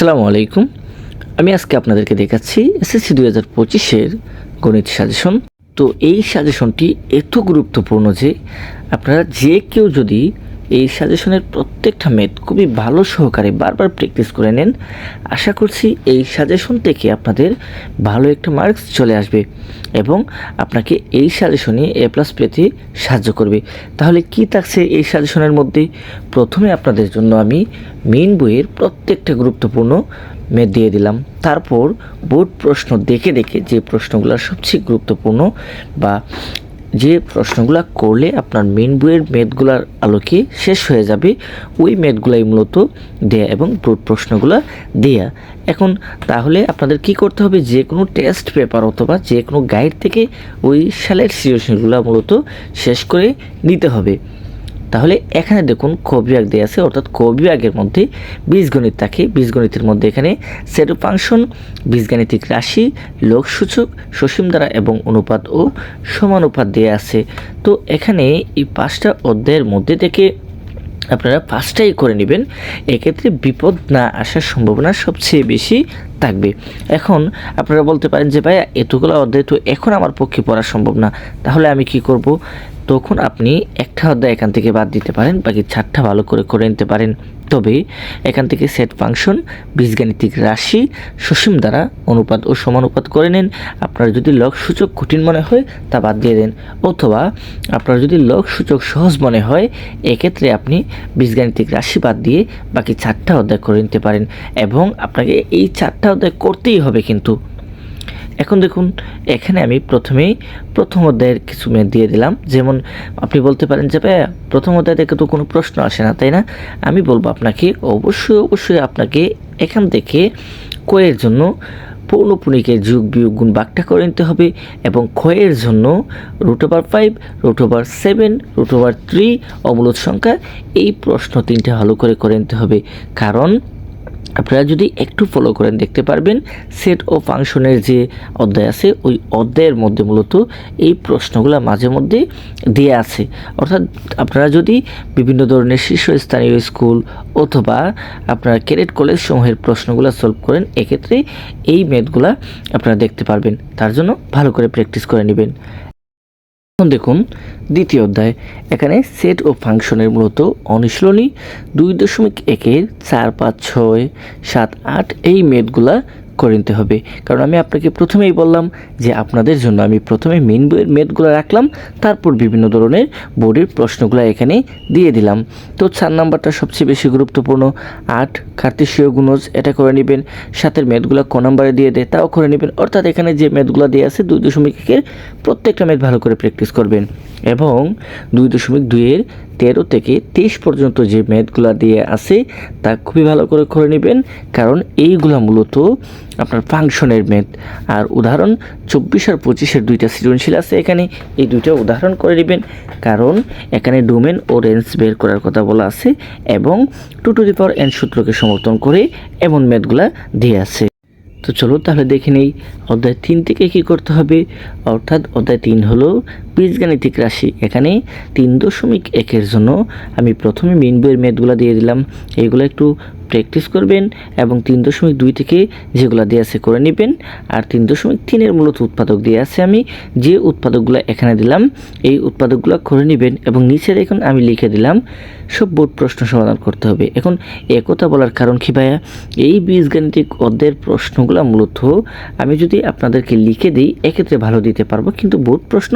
আসসালামু আলাইকুম। আমি আজকে আপনাদেরকে দেখাচ্ছি এসএসসি দুই হাজার পঁচিশের গণিত সাজেশন। তো এই সাজেশনটি এত গুরুত্বপূর্ণ যে আপনারা যে কেউ যদি এই সাজেশনের প্রত্যেকটা মেথ খুবই ভালো সহকারে বারবার প্র্যাকটিস করে নেন। আশা করছি এই সাজেশন থেকে আপনাদের ভালো একটা মার্কস চলে আসবে এবং আপনাকে এই সাজেশনে এ প্লাস পেতে সাহায্য করবে। তাহলে কি থাকছে এই সাজেশনের মধ্যে? প্রথমে আপনাদের জন্য আমি মেইন বইয়ের প্রত্যেকটা গুরুত্বপূর্ণ মেদ দিয়ে দিলাম। তারপর বোর্ড প্রশ্ন দেখে দেখে যে প্রশ্নগুলো সবচেয়ে গুরুত্বপূর্ণ বা যে প্রশ্নগুলো করলে আপনার মেন বইয়ের মেদগুলার আলোকে শেষ হয়ে যাবে, ওই মেদগুলাই মূলত দেয়া এবং প্রশ্নগুলো দেয়া। এখন তাহলে আপনাদের কি করতে হবে? যে কোনো টেস্ট পেপার অথবা যে কোনো গাইড থেকে ওই সালের সিচুয়েশনগুলো মূলত শেষ করে নিতে হবে। তাহলে এখানে দেখুন ক বিভাগ দেওয়া আছে, অর্থাৎ ক বিভাগের মধ্যে বীজগণিত থাকে। বীজগণিতের মধ্যে এখানে সেট ফাংশন, বীজগাণিতিক রাশি, লোকসূচক, সসীম দ্বারা এবং অনুপাত ও সমানুপাত দেওয়া আছে। তো এখানে এই পাঁচটা অধ্যায়ের মধ্যে থেকে আপনারা পাঁচটাই করে নেবেন। এক্ষেত্রে বিপদ না আসার সম্ভাবনা সবচেয়ে বেশি থাকবে। এখন আপনারা বলতে পারেন যে, ভাইয়া, এতগুলো অধ্যায় তো এখন আমার পক্ষে পড়া সম্ভব না। তাহলে আমি কি করব? তখন আপনি একটা অধ্যায় এখান থেকে বাদ দিতে পারেন, বাকি চারটা ভালো করে করে নিতে পারেন। তবে এখান থেকে সেট ফাংশন বীজগাণিতিক রাশি, সসীম দ্বারা অনুপাত ও সমানুপাত করে নেন। আপনার যদি লগ সূচক কঠিন মনে হয়, তা বাদ দিয়ে দেন। অথবা আপনার যদি লগ সূচক সহজ মনে হয়, এক্ষেত্রে আপনি বীজগাণিতিক রাশি বাদ দিয়ে বাকি চারটা অধ্যায় করে নিতে পারেন। এবং আপনাকে এই চারটা অধ্যায় করতেই হবে কিন্তু। এখন দেখুন, এখানে আমি প্রথমেই প্রথম অধ্যায়ের কিছু মেয়ে দিয়ে দিলাম। যেমন আপনি বলতে পারেন যে, ভাইয়া, প্রথম অধ্যায় থেকে তো কোনো প্রশ্ন আসে না, তাই না? আমি বলব আপনাকে, অবশ্যই অবশ্যই আপনাকে এখান থেকে কয়ের জন্য পৌনপুনিকের যুগ বিয়োগ গুণ বাকটা করে নিতে হবে এবং ক্ষয়ের জন্য root over five root over seven root over three অমূলত সংখ্যা এই প্রশ্ন তিনটে ভালো করে করে নিতে হবে। কারণ আপনারা যদি একটু ফলো করেন দেখতে পারবেন সেট ও ফাংশনের যে অধ্যায় আছে, ওই অধ্যায়ের মধ্যে মূলত এই প্রশ্নগুলো মাঝে মধ্যে দেওয়া আছে। অর্থাৎ আপনারা যদি বিভিন্ন ধরনের শীর্ষস্থানীয় স্কুল অথবা আপনারা ক্যাডেট কলেজ সমূহের প্রশ্নগুলো সলভ করেন, এক্ষেত্রে এই মেথগুলা আপনারা দেখতে পারবেন। তার জন্য ভালো করে প্র্যাকটিস করে নেবেন। দেখুন দ্বিতীয় অধ্যায়। এখানে সেট ও ফাংশনের মূলত অনুশীলনী দুই দশমিক একের চার পাঁচ ছয় সাত আট এই মেটগুলা করে নিতে হবে। কারণ আমি আপনাকে প্রথমেই বললাম যে আপনাদের জন্য আমি প্রথমে মেন বইয়ের মেটগুলো রাখলাম, তারপর বিভিন্ন ধরনের বোর্ডের প্রশ্নগুলো এখানে দিয়ে দিলাম। তো চার নাম্বারটা সবচেয়ে বেশি গুরুত্বপূর্ণ, আট কার্তেশীয় গুণজ, এটা করে নেবেন। সাতের মেটগুলো ক নাম্বারে দিয়ে দেয়, তাও করে নেবেন। অর্থাৎ এখানে যে মেটগুলো দিয়ে আছে, দুই দশমিক একের প্রত্যেকটা মেট ভালো করে প্র্যাকটিস করবেন। এবং দুই দশমিক দুইয়ের তেরো থেকে তেইশ পর্যন্ত যে ম্যাথগুলো দিয়ে আছে, তা খুবই ভালো করে করে নেবেন। কারণ এইগুলো মূলত আপনার ফাংশনের ম্যাথ আর উদাহরণ, চব্বিশ আর পঁচিশের দুইটা সৃজনশীল আছে এখানে। এই দুইটা উদাহরণ করে নেবেন। কারণ এখানে ডোমেন ও রেঞ্জ বের করার কথা বলা আছে এবং two to the power N সূত্রকে সমর্থন করে এমন ম্যাথগুলা দিয়ে আছে। তো চলো তাহলে দেখে নেই অধ্যায় তিন থেকে কি করতে হবে? অর্থাৎ অধ্যায় তিন হলো বীজগাণিতিক রাশি। এখানে তিন দশমিক একের জন্য আমি প্রথমে মেন বইয়ের মেদগুলো দিয়ে দিলাম। এইগুলো একটু প্র্যাকটিস করবেন এবং তিন দশমিক দুই থেকে যেগুলো দিয়ে আছে করে নেবেন। আর তিন দশমিক তিনের মূলত উৎপাদক দিয়ে আছে আমি যে উৎপাদকগুলো এখানে দিলাম, এই উৎপাদকগুলো করে নেবেন এবং নিচে দেখুন আমি লিখে দিলাম, সব বোর্ড প্রশ্ন সমাধান করতে হবে। এখন একথা বলার কারণ কি ভাইয়া? এই বীজগাণিতিক অধ্যায়ের প্রশ্নগুলো মূলত আমি যদি আপনাদেরকে লিখে দিই, এক্ষেত্রে ভালো দিতে পারব। কিন্তু বোর্ড প্রশ্ন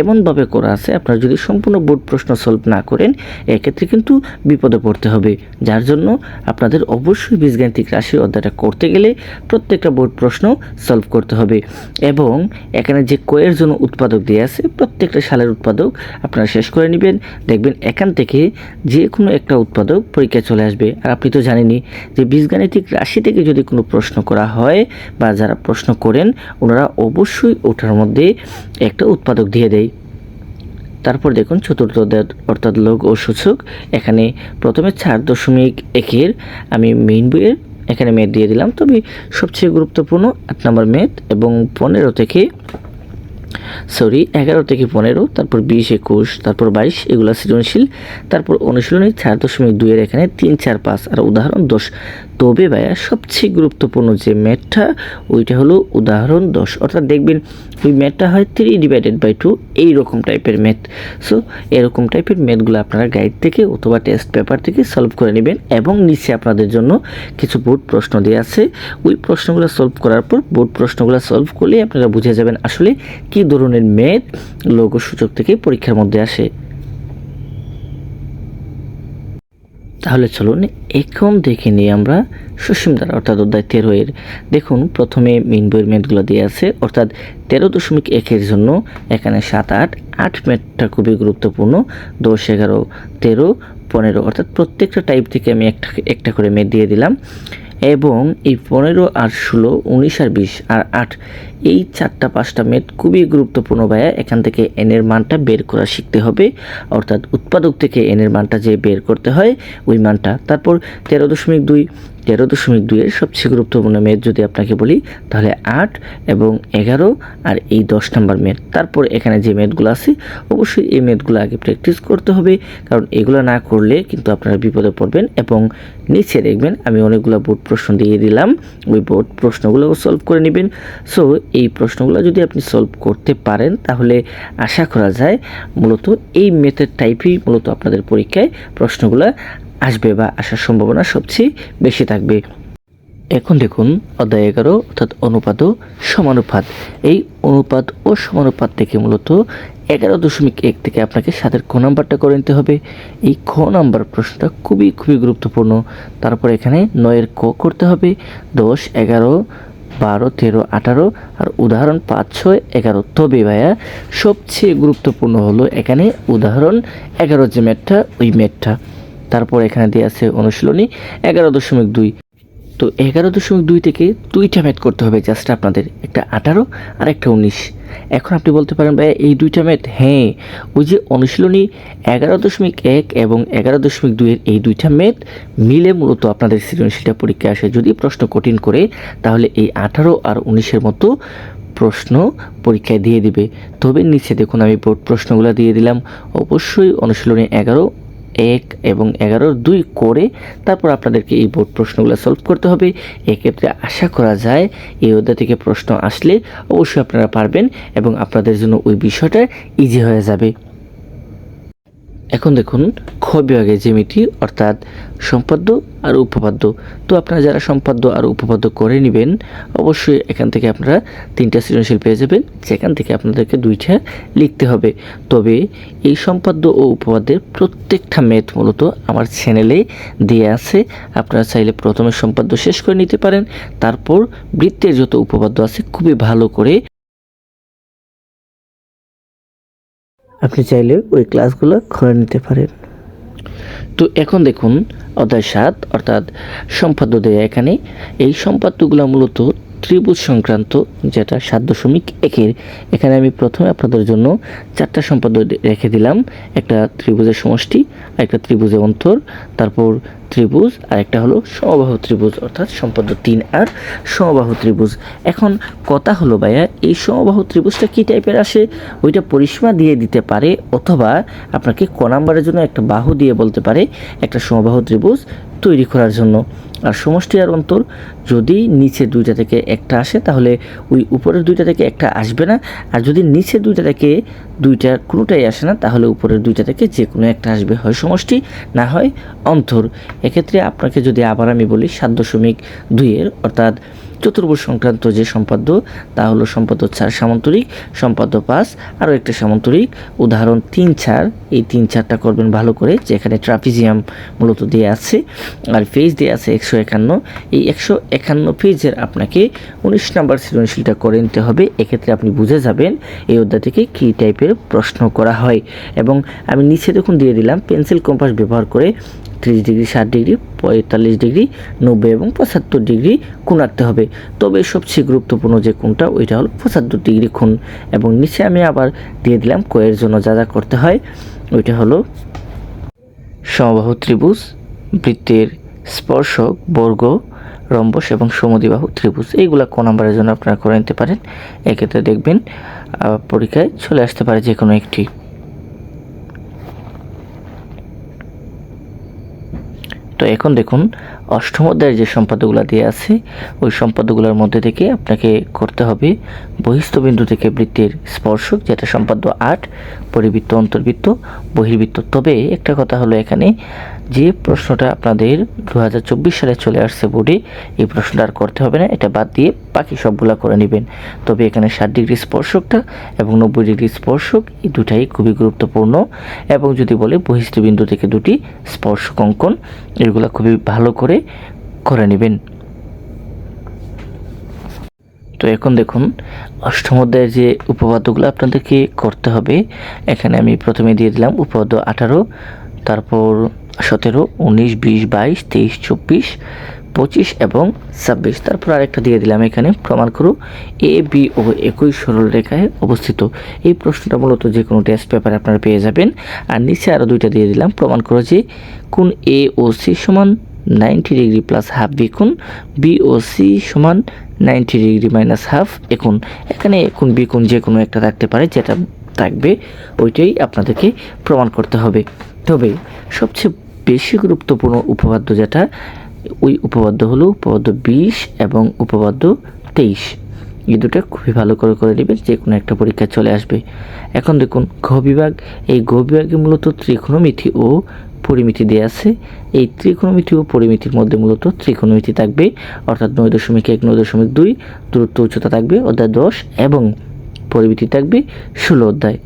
এমনভাবে করা আছে, আপনারা যদি সম্পূর্ণ বোর্ড প্রশ্ন সলভ না করেন, এক্ষেত্রে কিন্তু বিপদে পড়তে হবে। যার জন্য আপনাদের অবশ্যই বীজগাণিতিক রাশি অধ্যায়টা করতে গেলে প্রত্যেকটা বোর্ড প্রশ্ন সলভ করতে হবে। এবং এখানে যে কয়ের জন্য উৎপাদক দিয়ে আছে, প্রত্যেকটা সালের উৎপাদক আপনারা শেষ করে নেবেন। দেখবেন এখান থেকে যে কোনো একটা উৎপাদক পরীক্ষায় চলে আসবে। আর আপনি তো জানেনই যে বীজগাণিতিক রাশি থেকে যদি কোনো প্রশ্ন করা হয় বা যারা প্রশ্ন করেন, ওনারা অবশ্যই ওটার মধ্যে একটা উৎপাদক দিয়ে দেয়। তারপর দেখুন চতুর্থ অর্থাৎ লোক ও সূচক। এখানে প্রথমে চার দশমিক একের আমি মেইন বইয়ের এখানে ম্যাথ দিয়ে দিলাম। তবে সবচেয়ে গুরুত্বপূর্ণ আট নম্বর ম্যাথ এবং পনেরো থেকে সরি এগারো থেকে পনেরো, তারপর বিশ, একুশ, তারপর বাইশ, এগুলো সৃজনশীল। তারপর অনুশীলনী চার দশমিক দুইয়ের এখানে তিন, চার, পাঁচ, আর উদাহরণ দশ। তবে ভাইয়া, সবচেয়ে গুরুত্বপূর্ণ যে ম্যাথটা ওইটা হলো উদাহরণ দশ। অর্থাৎ দেখবেন, ওই ম্যাথটা হয় থ্রি ডিভাইডেড বাই টু এইরকম টাইপের ম্যাথ সো এরকম টাইপের ম্যাথগুলো আপনারা গাইড থেকে অথবা টেস্ট পেপার থেকে সলভ করে নেবেন এবং নিচে আপনাদের জন্য কিছু বোর্ড প্রশ্ন দেওয়া আছে। ওই প্রশ্নগুলো সলভ করার পর বোর্ড প্রশ্নগুলো সলভ করলে আপনারা বুঝে যাবেন আসলে কী ধরনের ম্যাথ লঘু সূচক থেকে পরীক্ষার মধ্যে আসে। তাহলে চলুন এখন দেখে নিই আমরা সুসীম দ্বারা, অর্থাৎ অধ্যায় তেরো এর। দেখুন, প্রথমে মিন বইয়ের মেটগুলো দিয়ে আছে, অর্থাৎ তেরো দশমিক একের জন্য এখানে সাত, আট আট মেটটা খুবই গুরুত্বপূর্ণ, দশ, এগারো, তেরো, পনেরো, অর্থাৎ প্রত্যেকটা টাইপ থেকে আমি একটা একটা করে মেট দিয়ে দিলাম। এবং এই পনেরো আর ষোলো, উনিশ আর বিশ, আর আট এই চারটা পাঁচটা মেট খুবই গুরুত্বপূর্ণ ভাইয়া। এখান থেকে এনের মানটা বের করা শিখতে হবে। অর্থাৎ উৎপাদক থেকে এনের মানটা যে বের করতে হয়, ওই মানটা। তারপর তেরো দশমিক দুই, তেরো দশমিক দুইয়ের সবচেয়ে গুরুত্বপূর্ণ মেদ যদি আপনাকে বলি, তাহলে আট এবং এগারো আর এই দশ নম্বর মেদ তারপর এখানে যে মেদগুলো আছে, অবশ্যই এই মেদগুলো আগে প্র্যাকটিস করতে হবে। কারণ এগুলো না করলে কিন্তু আপনারা বিপদে পড়বেন এবং নিচে দেখবেন আমি অনেকগুলো বোর্ড প্রশ্ন দিয়ে দিলাম। ওই বোর্ড প্রশ্নগুলোও সলভ করে নেবেন। সো এই প্রশ্নগুলো যদি আপনি সলভ করতে পারেন, তাহলে আশা করা যায় মূলত এই মেথড টাইপই মূলত আপনাদের পরীক্ষায় প্রশ্নগুলো আসবে বা আসার সম্ভাবনা সবচেয়ে বেশি থাকবে। এখন দেখুন অধ্যায় এগারো, অর্থাৎ অনুপাত ও সমানুপাত। এই অনুপাত ও সমানুপাত থেকে মূলত এগারো দশমিক এক থেকে আপনাকে সাতের খ নাম্বারটা করে নিতে হবে। এই খ নাম্বার প্রশ্নটা খুবই খুবই গুরুত্বপূর্ণ। তারপর এখানে নয়ের ক করতে হবে। দশ, এগারো বারো, তেরো, আঠারো আর উদাহরণ পাঁচ, ছয়, এগারো। তবে ভাইয়া, সবচেয়ে গুরুত্বপূর্ণ হলো এখানে উদাহরণ এগারো যে ম্যাথটা, ওই ম্যাথটা। তারপর এখানে দিয়ে আছে অনুশীলনী এগারো দশমিক দুই। তো এগারো দশমিক দুই থেকে দুইটা ম্যাথ করতে হবে জাস্ট আপনাদের, একটা আঠারো আর একটা উনিশ। এখন আপনি বলতে পারেন ভাই এই দুইটা ম্যাথ হ্যাঁ ওই যে অনুশীলনী এগারো দশমিক এক এবং এগারো দশমিক দুইয়ের এই দুইটা ম্যাথ মিলে মূলত আপনাদের সৃজনশীলটা পরীক্ষা আসে। যদি প্রশ্ন কঠিন করে, তাহলে এই আঠারো আর উনিশের মতো প্রশ্ন পরীক্ষায় দিয়ে দিবে। তবে নিচে দেখুন, আমি প্রশ্নগুলো দিয়ে দিলাম। অবশ্যই অনুশীলনী এগারো এক এবং এগারো দুই করে তারপর আপনাদেরকে এই বোর্ড প্রশ্নগুলো সলভ করতে হবে। এক্ষেত্রে আশা করা যায় এই অধ্যায় থেকে প্রশ্ন আসলে অবশ্যই আপনারা পারবেন এবং আপনাদের জন্য ওই বিষয়টা ইজি হয়ে যাবে। এখন দেখুন, খ বিভাগের জ্যামিতি অর্থাৎ সম্পাদ্য আর উপপাদ্য। তো আপনারা যারা সম্পাদ্য আর উপপাদ্য করে নেবেন, অবশ্যই এখান থেকে আপনারা তিনটা সৃজনশীল পেয়ে যাবেন। যেখান থেকে আপনাদেরকে দুইটা লিখতে হবে। তবে এই সম্পাদ্য ও উপপাদ্যের প্রত্যেকটা ম্যাথ মূলত আমার চ্যানেলে দিয়ে আছে। আপনারা চাইলে প্রথমে সম্পাদ্য শেষ করে নিতে পারেন। তারপর বৃত্তের যত উপপাদ্য আছে, খুবই ভালো করে আপনি চাইলে ওই ক্লাসগুলো করে নিতে পারেন। তো এখন দেখুন, অধ্যায় সাত, অর্থাৎ সম্পাদ্য দেয়া এখানে। এই সম্পাদ্যগুলো মূলত ত্রিভুজ সংক্রান্ত যেটা সাত দশমিক একের। এখানে আমি প্রথমে আপনাদের জন্য চারটা সম্পাদ্য রেখে দিলাম। একটা ত্রিভুজের সমষ্টি একটা ত্রিভুজের অন্তর, তারপর ত্রিভুজ আর একটা হলো সমবাহু ত্রিভুজ, অর্থাৎ সম্পাদ্য তিন আর সমবাহু ত্রিভুজ। এখন কথা হলো, ভাইয়া, এই সমবাহু ত্রিভুজটা কী টাইপের আসে? ওইটা পরিসীমা দিয়ে দিতে পারে অথবা আপনাকে ক নাম্বারের জন্য একটা বাহু দিয়ে বলতে পারে একটা সমবাহু ত্রিভুজ তৈরি করার জন্য। আর সমষ্টি আর অন্তর যদি নিচে দুইটা থেকে একটা আসে, তাহলে ওই উপরের দুইটা থেকে একটা আসবে না। আর যদি নিচে দুইটা থেকে দুইটা কোনোটাই আসে না, তাহলে উপরের দুইটা থেকে যে কোনো একটা আসবে। হয় সমষ্টি, না হয় অন্তর। এক্ষেত্রে আপনাকে যদি আবার আমি বলি সাত দশমিক দুইয়ের, অর্থাৎ চতুর্ভুজ সংক্রান্ত যে সম্পাদ্য, তা হলো সম্পাদ্য চার সামন্তরিক, সম্পাদ্য পাঁচ, আরও একটা সামন্তরিক, উদাহরণ তিন চার। এই তিন চারটা করবেন ভালো করে যেখানে ট্রাপিজিয়াম মূলত দিয়ে আছে, আর পেজ দিয়ে আছে একশো একান্ন। এই একশো একান্ন পেজের আপনাকে উনিশ নাম্বার সৃজনশীলটা করে নিতে হবে। এক্ষেত্রে আপনি বুঝে যাবেন এই অধ্যায় থেকে কী টাইপের প্রশ্ন করা হয়। এবং আমি নিচে দেখুন দিয়ে দিলাম পেন্সিল কম্পাস ব্যবহার করে ত্রিশ ডিগ্রি, ষাট ডিগ্রি, পঁয়তাল্লিশ ডিগ্রি, নব্বই এবং পঁচাত্তর ডিগ্রি কোণ আঁকতে হবে। তবে সবচেয়ে গুরুত্বপূর্ণ যে কোণটা ওইটা হলো পঁচাত্তর ডিগ্রি কোণ এবং নিচে আমি আবার দিয়ে দিলাম কোয়ের জন্য যা যা করতে হয়। ওইটা হলো সমবাহু ত্রিভুজ, বৃত্তের স্পর্শক, বর্গ, রম্বস এবং সমদ্বিবাহু ত্রিভুজ। এইগুলা ক নাম্বারের জন্য আপনারা করে নিতে পারেন। এক্ষেত্রে দেখবেন পরীক্ষায় চলে আসতে পারে যে কোনো একটি। তো এখন দেখুন অষ্টম অধ্যায়ের যে সম্পাদকগুলো দিয়ে আছে, ওই সম্পাদকগুলোর মধ্যে থেকে আপনাকে করতে হবে বহিস্থ বিন্দু থেকে বৃত্তের স্পর্শক, যেটা সম্পাদ্য আট, পরিবৃত্ত, অন্তর্বৃত্ত, বহির্বৃত্ত। তবে একটা কথা হলো এখানে, যে প্রশ্নটা আপনাদের দু হাজার চব্বিশ সালে চলে আসছে বোর্ডে, এই প্রশ্নটা আর করতে হবে না, এটা বাদ দিয়ে বাকি সবগুলা করে নেবেন। তবে এখানে ষাট ডিগ্রি স্পর্শকটা এবং নব্বই ডিগ্রি স্পর্শক, এই দুটাই খুবই গুরুত্বপূর্ণ। এবং যদি বলে বহিস্থ বিন্দু থেকে দুটি স্পর্শক অঙ্কন, এগুলো খুবই ভালো করে করে করে নেবেন। তো এখন দেখুন, অষ্টম অধ্যায়ের যে উপপাদ্যগুলো আপনাদেরকে করতে হবে, এখানে আমি প্রথমে দিয়ে দিলাম উপপাদ্য আঠারো, তারপর সতেরো, উনিশ, বিশ, বাইশ, তেইশ, চব্বিশ, পঁচিশ এবং ছাব্বিশ। তারপর আরেকটা দিয়ে দিলাম এখানে, প্রমাণ করো, এ, বি ও একই সরল রেখায় অবস্থিত। এই প্রশ্নটা মূলত যে কোনো টেস্ট পেপারে আপনারা পেয়ে যাবেন। আর নিচে আরও দুইটা দিয়ে দিলাম, প্রমাণ করো যে কোন এ ও সি সমান ninety degree plus half B কোণ বি ও সি সমান নাইনটি ডিগ্রি মাইনাস হাফ এখন এখানে কোন বি কোণ যে কোনো একটা থাকতে পারে, যেটা থাকবে, ওইটাই আপনাদেরকে প্রমাণ করতে হবে। তবে সবচেয়ে বেশি গুরুত্বপূর্ণ উপপাদ্য যেটা, ওই উপপাদ্য হলো উপপাদ্য বিশ এবং উপপাদ্য তেইশ। এই দুটো খুবই ভালো করে করে নেবেন, যে কোনো একটা পরীক্ষা চলে আসবে। এখন দেখুন, ঘ বিভাগ, এই ঘ বিভাগে মূলত ত্রিকোণমিতি ও পরিমিতি দেওয়া আছে। এই ত্রিকোণমিতি ও পরিমিতির মধ্যে মূলত ত্রিকোণমিতি থাকবে। অর্থাৎ নয় দশমিক এক, নয় দশমিক দুই দূরত্ব উচ্চতা থাকবে, অধ্যায় দশ এবং পরিমিতি থাকবে ষোলো অধ্যায়।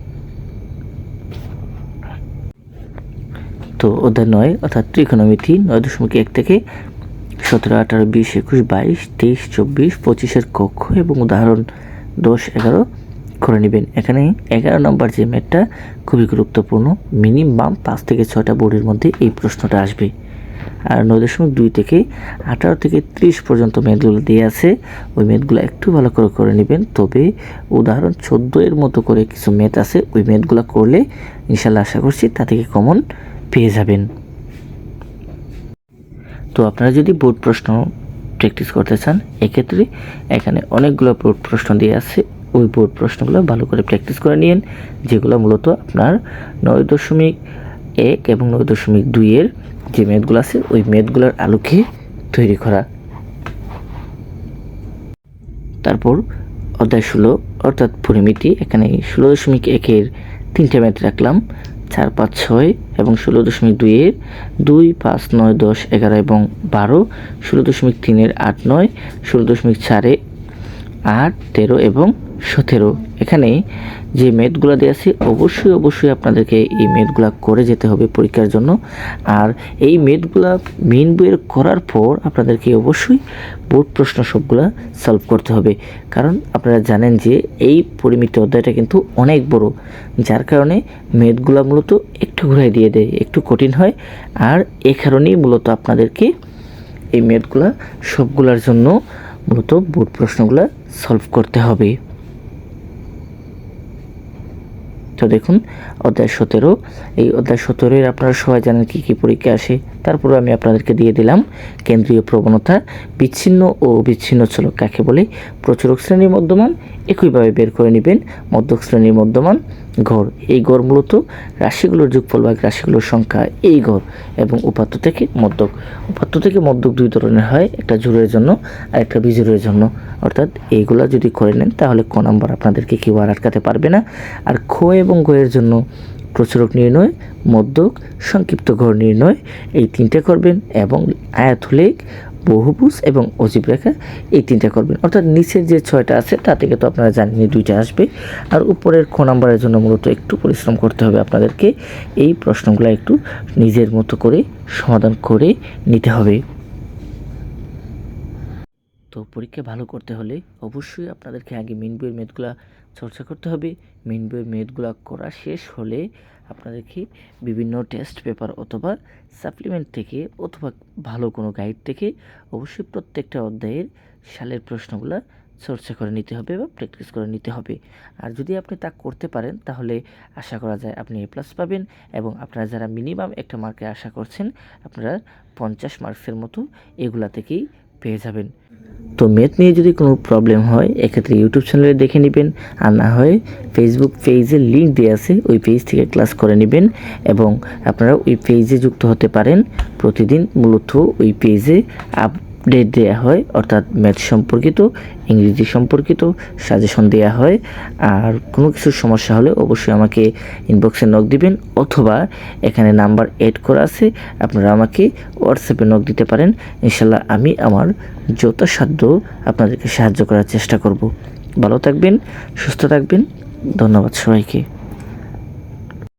তো অধ্যায় নয়, অর্থাৎ ত্রিকোণমিতি নয় দশমিক এক থেকে সতেরো, আঠারো, বিশ, একুশ, বাইশ, তেইশ, চব্বিশ, পঁচিশের কক্ষ এবং উদাহরণ দশ, এগারো করে নেবেন। এখানে এগারো নম্বর যে ম্যাথটা খুবই গুরুত্বপূর্ণ, মিনিমাম পাঁচ থেকে ছয়টা বোর্ডের মধ্যে এই প্রশ্নটা আসবে। আর নয় দশমিক দুই থেকে আঠারো থেকে ত্রিশ পর্যন্ত ম্যাথগুলো দিয়ে আছে, ওই ম্যাথগুলো একটু ভালো করে করে নেবেন। তবে উদাহরণ চোদ্দ এর মতো করে কিছু ম্যাথ আছে, ওই ম্যাথগুলো করলে ইনশাল্লাহ আশা করছি তা থেকে কমন পেয়ে যাবেন। তো আপনারা যদি বোর্ড প্রশ্ন প্র্যাকটিস করতে চান, এক্ষেত্রে এখানে অনেকগুলো বোর্ড প্রশ্ন দিয়ে আছে ওই বোর্ড প্রশ্নগুলো ভালো করে প্র্যাকটিস করে নিন যেগুলো মূলত আপনার নয় দশমিক এক এবং নয় দশমিক দুইয়ের যে ম্যাথগুলো আছে, ওই ম্যাথগুলোর আলোকে তৈরি করা। তারপর অধ্যায় ষোলো, অর্থাৎ পরিমিতি, এখানে ষোলো দশমিক একের তিনটে ম্যাথ রাখলাম, চার, পাঁচ, ছয় এবং ষোলো দশমিক দুইয়ের দুই, পাঁচ, নয়, দশ, এগারো এবং বারো, ষোলো দশমিক তিনের আট, নয়, ষোলো দশমিক চারে আট, তেরো এবং সতেরো। এখানে যে ম্যাথগুলো দেওয়া আছে, অবশ্যই অবশ্যই আপনাদেরকে এই ম্যাথগুলো করে যেতে হবে পরীক্ষার জন্য। আর এই ম্যাথগুলো মেন বইয়ের করার পর আপনাদেরকে অবশ্যই বোর্ড প্রশ্ন সবগুলা সলভ করতে হবে। কারণ আপনারা জানেন যে এই পরিমিত অধ্যায়টা কিন্তু অনেক বড়, যার কারণে ম্যাথগুলো মূলত একটু ঘুরাই দিয়ে দেয়, একটু কঠিন হয়। আর এ কারণেই মূলত আপনাদেরকে এই ম্যাথগুলা সবগুলার জন্য মূলত বোর্ড প্রশ্নগুলো সলভ করতে হবে। তো দেখুন। অধ্যায় সতেরো। এই অধ্যায় সতেরোর আপনারা সবাই জানেন কী কী পরীক্ষা আসে। তারপরে আমি আপনাদেরকে দিয়ে দিলাম কেন্দ্রীয় প্রবণতা, বিচ্ছিন্ন ও বিচ্ছিন্ন চলক কাকে বলে? প্রচুরক শ্রেণির মধ্যমান, একইভাবে বের করে নেবেন মধ্যক শ্রেণির মধ্যমান ঘর এই গড় মূলত রাশিগুলোর যোগফল বা রাশিগুলোর সংখ্যা, এই গড় এবং উপাত্ত থেকে মধ্যক। উপাত্ত থেকে মধ্যক দুই ধরনের হয়, একটা জোরের জন্য আর একটা বিজোরের জন্য। অর্থাৎ এইগুলা যদি করে নেন, তাহলে ক নম্বর আপনাদেরকে কেউ আর আটকাতে পারবে না? আর খ এবং গোয়ের জন্য প্রচুরক নির্ণয় মধ্যক সংক্ষিপ্ত ঘর নির্ণয়, এই তিনটে করবেন এবং আয়াতলেখ বহুভুজ এবং অজীব রেখা এই তিনটা করবেন। অর্থাৎ নিচের যে ছয়টা আছে, তা থেকে তো আপনারা জানেন দুইটা আসবে। আর উপরের খ নাম্বারের জন্য মূলত একটু পরিশ্রম করতে হবে আপনাদেরকে। এই প্রশ্নগুলো একটু নিজের মতো করে সমাধান করে নিতে হবে। তো পরীক্ষা ভালো করতে হলে অবশ্যই আপনাদেরকে আগে মেন বইয়ের মেথগুলা চর্চা করতে হবে। মেন বইয়ের মেথগুলা করা শেষ হলে আপনাদেরকে বিভিন্ন টেস্ট পেপার অথবা সাপ্লিমেন্ট থেকে অথবা ভালো কোনো গাইড থেকে অবশ্যই প্রত্যেকটা অধ্যায়ের সালের প্রশ্নগুলা চর্চা করে নিতে হবে বা প্র্যাকটিস করে নিতে হবে। আর যদি আপনি তা করতে পারেন, তাহলে আশা করা যায় আপনি এ প্লাস পাবেন এবং আপনারা যারা মিনিমাম একটা মার্কে আশা করছেন, আপনারা পঞ্চাশ মার্কসের মতো এগুলা থেকেই পেয়ে যাবেন। তো ম্যাথ নিয়ে যদি কোনো প্রবলেম হয়, এক্ষেত্রে ইউটিউব চ্যানেলে দেখে নেবেন, আর না হয় ফেসবুক পেজের লিঙ্ক দেওয়া আছে, ওই পেজ থেকে ক্লাস করে নেবেন এবং আপনারা ওই পেজে যুক্ত হতে পারেন। প্রতিদিন মূলত ওই পেজে আপডেট দেওয়া হয়, অর্থাৎ ম্যাথ সম্পর্কিত, ইংরেজি সম্পর্কিত সাজেশন দেওয়া হয়। আর কোনো কিছুর সমস্যা হলে অবশ্যই আমাকে ইনবক্সে নক দিবেন, অথবা এখানে নাম্বার এড করা আছে, আপনারা আমাকে হোয়াটসঅ্যাপে নক দিতে পারেন। ইনশাল্লাহ আমি আমার যথাসাধ্য আপনাদেরকে সাহায্য করার চেষ্টা করব। ভালো থাকবেন, সুস্থ থাকবেন, ধন্যবাদ সবাইকে।